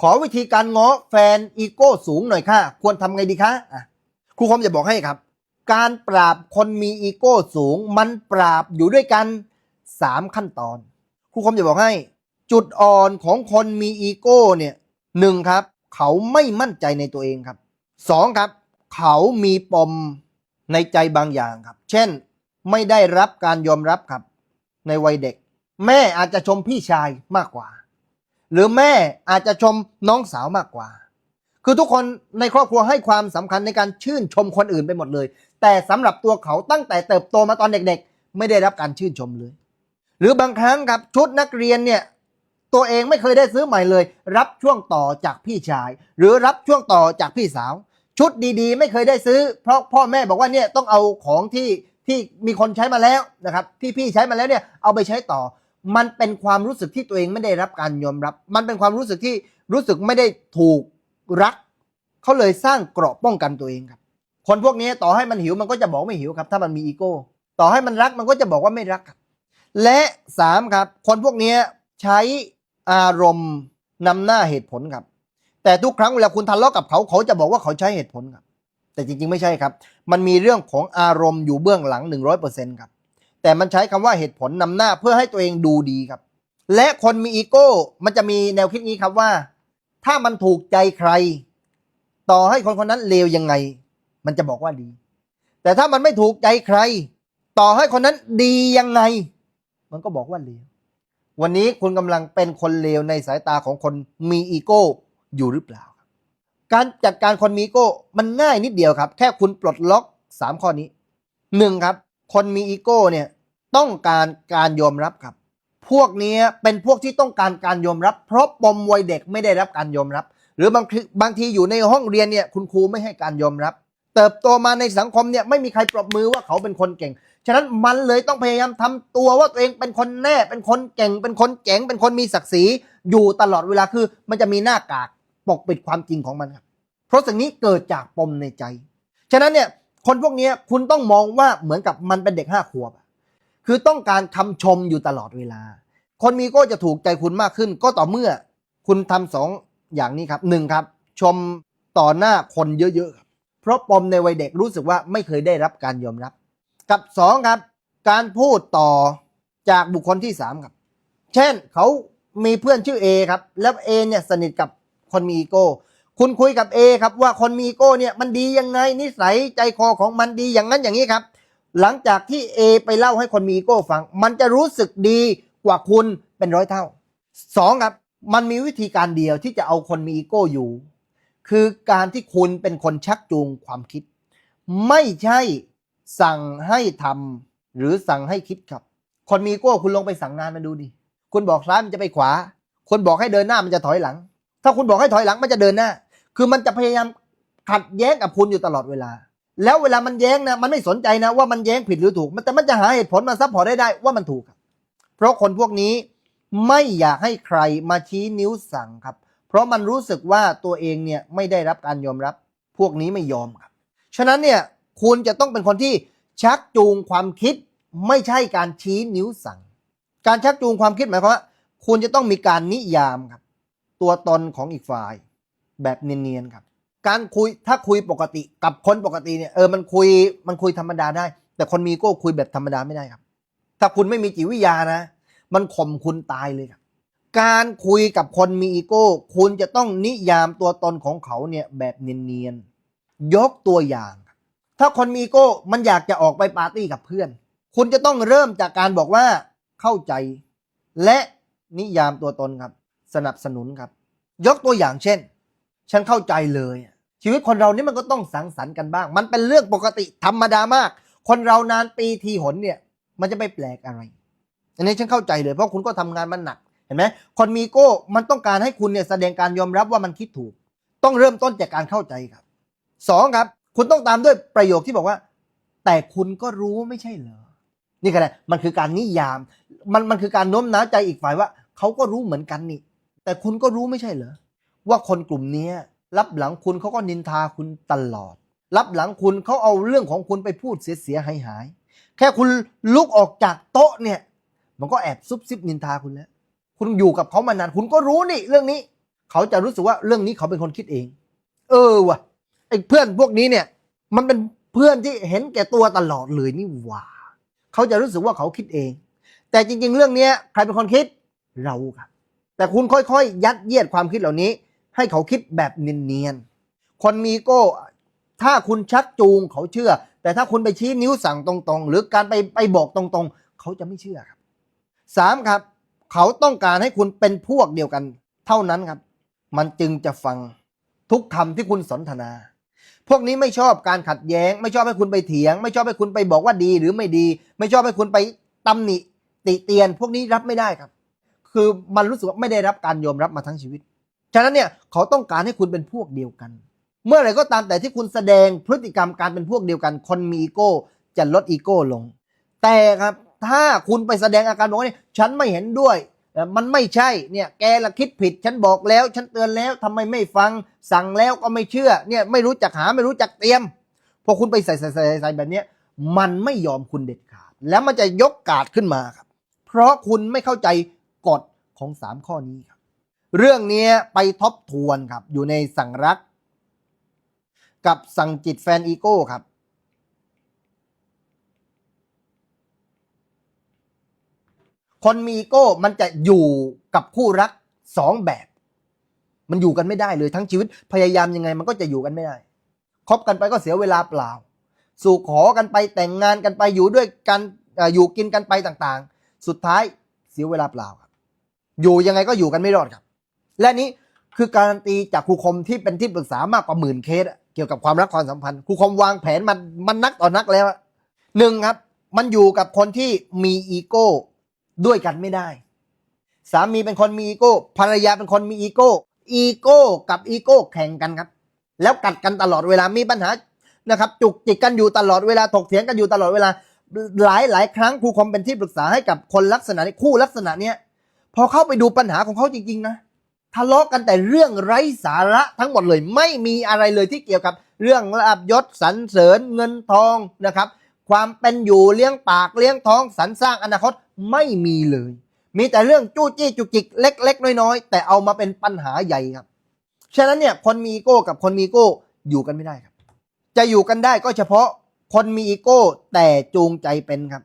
ขอวิธีการง้อแฟนอีโก้สูงหน่อยค่ะ ควรทำไงดีคะอะครูคมจะบอกให้ครับ การปราบคนมีอีโก้สูง มันปราบอยู่ด้วยกัน 3 ขั้นตอน ครูคมจะบอกให้ จุดอ่อนของคนมีอีโก้เนี่ยหนึ่งครับ เขาไม่มั่นใจในตัวเองครับสองครับ เขามีปมในใจบางอย่างครับ เช่น ไม่ได้รับการยอมรับครับ ในวัยเด็ก แม่อาจจะชมพี่ชายมากกว่า หรือแม่อาจจะชมน้องสาวมากกว่า คือทุกคนในครอบครัวให้ความสำคัญในการชื่นชมคนอื่นไปหมดเลย แต่สำหรับตัวเขาตั้งแต่เติบโตมาตอนเด็กๆ ไม่ได้รับการชื่นชมเลย หรือบางครั้งครับชุดนักเรียนเนี่ยตัวเองไม่เคยได้ซื้อใหม่เลย รับช่วงต่อจากพี่ชาย หรือรับช่วงต่อจากพี่สาว ชุดดีๆ ไม่เคยได้ซื้อ เพราะพ่อแม่บอกว่าเนี่ยต้องเอาของที่ที่มีคนใช้มาแล้วนะครับที่พี่ใช้มาแล้วเนี่ยเอาไปใช้ต่อ มันเป็นความรู้สึกที่ตัวเองไม่ได้รับการยอมรับ มันเป็นความรู้สึกที่รู้สึกไม่ได้ถูกรัก เขาเลยสร้างเกราะป้องกันตัวเองครับ คนพวกนี้ต่อให้มันหิวมันก็จะบอกไม่หิวครับ ถ้ามันมีอีโก้ ต่อให้มันรักมันก็จะบอกว่าไม่รักครับ และสามครับ คนพวกนี้ใช้อารมณ์นำหน้าเหตุผลครับ แต่ทุกครั้งเวลาคุณทะเลาะกับเขาเขาจะบอกว่าเขาใช้เหตุผลครับ แต่จริงๆ ไม่ใช่ครับ มันมีเรื่องของอารมณ์อยู่เบื้องหลัง 100%ครับ แต่มันใช้คำว่าเหตุผลนำหน้าเพื่อให้ตัวเองดูดีครับ และคนมีอีโก้ มันจะมีแนวคิดนี้ครับว่า ถ้ามันถูกใจใคร ต่อให้คนคนนั้นเลวยังไง มันจะบอกว่าดี แต่ถ้ามันไม่ถูกใจใคร ต่อให้คนนั้นดียังไง มันก็บอกว่าเลววันนี้คุณกำลังเป็นคนเลวในสายตาของคนมีอีโก้อยู่หรือเปล่า การจัดการคนมีอีโก้มันง่ายนิดเดียวครับ แค่คุณปลดล็อก 3 ข้อนี้หนึ่งครับ คนมีอีโก้เนี่ย ต้องการการยอมรับครับ พวกนี้เป็นพวกที่ต้องการการยอมรับ เพราะปมวัยเด็กไม่ได้รับการยอมรับ หรือบางบางทีอยู่ในห้องเรียนเนี่ยคุณครูไม่ให้การยอมรับ เติบโตมาในสังคมเนี่ยไม่มีใครปรบมือว่าเขาเป็นคนเก่ง ฉะนั้นมันเลยต้องพยายามทำตัวว่าตัวเองเป็นคนแน่ เป็นคนเก่ง เป็นคนเจ๋ง เป็นคนมีศักดิ์ศรีอยู่ตลอดเวลาคือ มันจะมีหน้ากากปกปิดความจริงของมันครับ เพราะสิ่งนี้เกิดจากปมในใจ ฉะนั้นเนี่ยคนพวกนี้คุณต้องมองว่าเหมือนกับมันเป็นเด็กห้าขวบอะ คือต้องการคำชมอยู่ตลอดเวลา คนมีโก็จะถูกใจคุณมากขึ้น ก็ต่อเมื่อคุณทำสองอย่างนี้ครับหนึ่งครับ ชมต่อหน้าคนเยอะๆครับเพราะปมในวัยเด็กรู้สึกว่าไม่เคยได้รับการยอมรับ กับสองครับ การพูดต่อจากบุคคลที่สามครับ เช่นเขามีเพื่อนชื่อ A ครับ แล้ว A เนี่ยสนิทกับคนมีอีโก้ คุณคุยกับ A ครับว่าคนมีอีโก้เนี่ยมันดียังไงนิสัยใจคอของมันดีอย่างนั้นอย่างนี้ครับ หลังจากที่ A ไปเล่าให้คนมีอีโก้ฟัง มันจะรู้สึกดีกว่าคุณเป็นร้อยเท่าสองครับ มันมีวิธีการเดียวที่จะเอาคนมีอีโก้อยู่ คือการที่คุณเป็นคนชักจูงความคิด ไม่ใช่สั่งให้ทำหรือสั่งให้คิดครับ คนมีอีโก้คุณลองไปสั่งงานมาดูดิคุณบอกซ้ายมันจะไปขวาคนบอกให้เดินหน้ามันจะถอยหลัง ถ้าคุณบอกให้ถอยหลังมันจะเดินหน้า คือมันจะพยายามขัดแย้งกับคุณอยู่ตลอดเวลา แล้วเวลามันแย้งนะมันไม่สนใจนะว่ามันแย้งผิดหรือถูก มันแต่มันจะหาเหตุผลมาซับพอร์ตได้ได้ว่ามันถูกครับ เพราะคนพวกนี้ไม่อยากให้ใครมาชี้นิ้วสั่งครับ เพราะมันรู้สึกว่าตัวเองเนี่ยไม่ได้รับการยอมรับ พวกนี้ไม่ยอมครับ ฉะนั้นเนี่ยคุณจะต้องเป็นคนที่ชักจูงความคิดไม่ใช่การชี้นิ้วสั่ง การชักจูงความคิดหมายความว่า คุณจะต้องมีการนิยามครับ ตัวตนของอีกฝ่าย แบบเนียนๆครับ การคุยถ้าคุยปกติกับคนปกติเนี่ยเออมันคุยมันคุยธรรมดาได้ แต่คนมีอีโก้คุยแบบธรรมดาไม่ได้ครับ ถ้าคุณไม่มีจิตวิทยานะ มันข่มคุณตายเลยครับ การคุยกับคนมีอีโก้ คุณจะต้องนิยามตัวตนของเขาเนี่ยแบบเนียนๆยกตัวอย่าง ถ้าคนมีอีโก้มันอยากจะออกไปปาร์ตี้กับเพื่อน คุณจะต้องเริ่มจากการบอกว่าเข้าใจ และนิยามตัวตนครับ สนับสนุนครับ ยกตัวอย่างเช่น ฉันเข้าใจเลย ชีวิตคนเรานี่มันก็ต้องสังสรรค์กันบ้าง มันเป็นเรื่องปกติธรรมดามาก คนเรานานปีทีหนเนี่ย มันจะไม่แปลกอะไร อันนี้ฉันเข้าใจเลยเพราะคุณก็ทำงานมันหนัก เห็นไหมคนมีโก้มันต้องการให้คุณเนี่ยแสดงการยอมรับว่ามันคิดถูก ต้องเริ่มต้นจากการเข้าใจครับสองครับ คุณต้องตามด้วยประโยคที่บอกว่า แต่คุณก็รู้ไม่ใช่เหรอนี่ก็ได้มันคือการนิยาม มันมันคือการโน้มน้าวใจอีกฝ่ายว่าเขาก็รู้เหมือนกันนี่แต่คุณก็รู้ไม่ใช่เหรอว่าคนกลุ่มเนี้ย รับหลังคุณเขาก็นินทาคุณตลอด รับหลังคุณเขาเอาเรื่องของคุณไปพูดเสียเสียหายหายแค่คุณลุกออกจากโต๊ะเนี่ย มันก็แอบซุบซิบนินทาคุณแล้ว คุณอยู่กับเขามานานคุณก็รู้นี่เรื่องนี้ เขาจะรู้สึกว่าเรื่องนี้เขาเป็นคนคิดเอง เออว่ะไอ้เพื่อนพวกนี้เนี่ย มันเป็นเพื่อนที่เห็นแก่ตัวตลอดเลยนี่หว่า เขาจะรู้สึกว่าเขาคิดเอง แต่จริง ๆ เรื่องเนี้ยใครเป็นคนคิดเราครับแต่คุณค่อยๆ ยัดเยียดความคิดเหล่านี้ ให้เขาคิดแบบเนียนๆ คนมีโก้ ถ้าคุณชักจูงเขาเชื่อ แต่ถ้าคุณไปชี้นิ้วสั่งตรงๆ หรือการไปไปบอกตรงๆ เขาจะไม่เชื่อครับสามครับ เขาต้องการให้คุณเป็นพวกเดียวกัน เท่านั้นครับ มันจึงจะฟังทุกคำที่คุณสนทนา พวกนี้ไม่ชอบการขัดแย้ง ไม่ชอบให้คุณไปเถียง ไม่ชอบให้คุณไปบอกว่าดีหรือไม่ดี ไม่ชอบให้คุณไปตำหนิติเตียน พวกนี้รับไม่ได้ครับ คือมันรู้สึกว่าไม่ได้รับการยอมรับมาทั้งชีวิต ฉะนั้นเนี่ยเขาต้องการให้คุณเป็นพวกเดียวกัน เมื่อไหร่ก็ตามแต่ที่คุณแสดงพฤติกรรมการเป็นพวกเดียวกัน คนมีอีโก้จะลดอีโก้ลง แต่ครับถ้าคุณไปแสดงอาการบอกว่าเนี่ยฉันไม่เห็นด้วยมันไม่ใช่เนี่ยแกละคิดผิด ฉันบอกแล้ว ฉันเตือนแล้วทำไมไม่ฟัง สั่งแล้วก็ไม่เชื่อเนี่ยไม่รู้จักหาไม่รู้จักเตรียมพอคุณไปใส่ใส่ใส่ใส่แบบนี้มันไม่ยอมคุณเด็ดขาด แล้วมันจะยกกาดขึ้นมาครับ เพราะคุณไม่เข้าใจกฎของสามข้อนี้ครับ เรื่องนี้ไปทบทวนครับ อยู่ในสั่งรัก กับสั่งจิตแฟนอีโก้ครับ คนมีอีโก้มันจะอยู่กับคู่รักสองแบบ มันอยู่กันไม่ได้เลยทั้งชีวิตพยายามยังไง มันก็จะอยู่กันไม่ได้คบกันไปก็เสียเวลาเปล่า สู่ขอกันไปแต่งงานกันไปอยู่ด้วยกันเอ่ออยู่กินกันไปต่างๆ สุดท้ายเสียเวลาเปล่าครับ อยู่ยังไงก็อยู่กันไม่รอดครับ และนี้คือการันตีจากครูคมที่เป็นที่ปรึกษามากกว่าหมื่นเคสเกี่ยวกับความรักความสัมพันธ์ครูคมวางแผนมันมันนักต่อนักแล้วหนึ่งครับ มันอยู่กับคนที่มีอีโก้ด้วยกันไม่ได้ สามีเป็นคนมีอีโก้ภรรยาเป็นคนมีอีโก้อีโก้กับอีโก้แข่งกันครับ แล้วกัดกันตลอดเวลามีปัญหานะครับจุกจิกกันอยู่ตลอดเวลาถกเถียงกันอยู่ตลอดเวลา หลายหลายครั้งครูคมเป็นที่ปรึกษาให้กับคนลักษณะนี้คู่ลักษณะเนี้ยพอเข้าไปดูปัญหาของเขาจริงๆนะ ทะเลาะกันแต่เรื่องไร้สาระทั้งหมดเลย ไม่มีอะไรเลยที่เกี่ยวกับเรื่องลาบยศสรรเสริญเงินทองนะครับ ความเป็นอยู่เลี้ยงปากเลี้ยงท้องสรรสร้างอนาคตไม่มีเลย มีแต่เรื่องจู้จี้จุกจิกเล็ก ๆ น้อยๆแต่เอามาเป็นปัญหาใหญ่ครับฉะนั้นเนี่ยคนมีอีโก้กับคนมีอีโก้อยู่กันไม่ได้ครับ จะอยู่กันได้ก็เฉพาะคนมีอีโก้แต่จูงใจเป็นครับ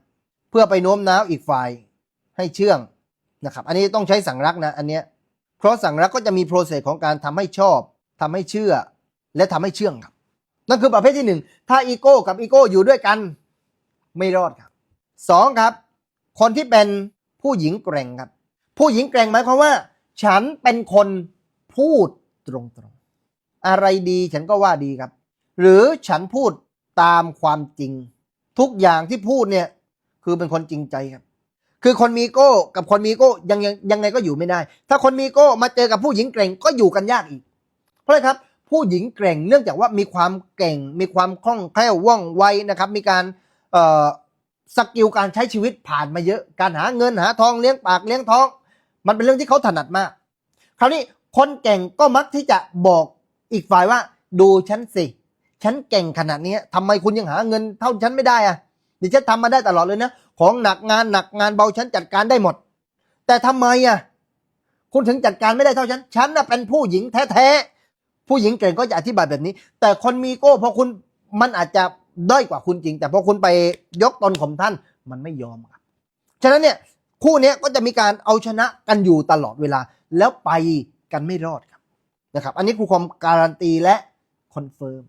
เพื่อไปโน้มน้าวอีกฝ่ายให้เชื่องนะครับ อันนี้ต้องใช้สั่งรักนะอันเนี้ย เพราะสั่งรักก็จะมีโปรเซสของการทำให้ชอบทำให้เชื่อ และทำให้เชื่องครับนั่นคือประเภทที่หนึ่งถ้าอีโก้กับอีโก้อยู่ด้วยกัน ไม่รอดครับสองครับ คนที่เป็นผู้หญิงแกร่งครับ ผู้หญิงแกร่งหมายความว่า ฉันเป็นคนพูดตรงๆ อะไรดีฉันก็ว่าดีครับ หรือฉันพูดตามความจริง ทุกอย่างที่พูดเนี่ย คือเป็นคนจริงใจครับ คือคนมีโก้กับคนมีโก้ยังยังยังไงก็อยู่ไม่ได้ ถ้าคนมีโก้มาเจอกับผู้หญิงเก่งก็อยู่กันยากอีก เพราะอะไรครับ ผู้หญิงเก่งเนื่องจากว่ามีความเก่ง มีความคล่องแคล่วว่องไวนะครับ มีการเอ่อสกิลการใช้ชีวิตผ่านมาเยอะ การหาเงินหาทองเลี้ยงปากเลี้ยงท้อง มันเป็นเรื่องที่เขาถนัดมาก คราวนี้คนเก่งก็มักที่จะบอกอีกฝ่ายว่า ดูฉันสิ ฉันเก่งขนาดนี้ทำไมคุณยังหาเงินเท่าฉันไม่ได้อะ ดิฉันทำมาได้ตลอดเลยนะ ของหนักงานหนักงานเบาฉันจัดการได้หมด แต่ทำไมอะคุณถึงจัดการไม่ได้เท่าฉัน ฉันน่ะเป็นผู้หญิงแท้ๆ ผู้หญิงเก่งก็จะอธิบายแบบนี้ แต่คนมีโก้พอคุณมันอาจจะด้อยกว่าคุณจริง แต่พอคุณไปยกตนข่มท่านมันไม่ยอมครับฉะนั้นเนี่ยคู่นี้ก็จะมีการเอาชนะกันอยู่ตลอดเวลาแล้วไปกันไม่รอดครับนะครับ อันนี้ครูความการันตีและคอนเฟิร์ม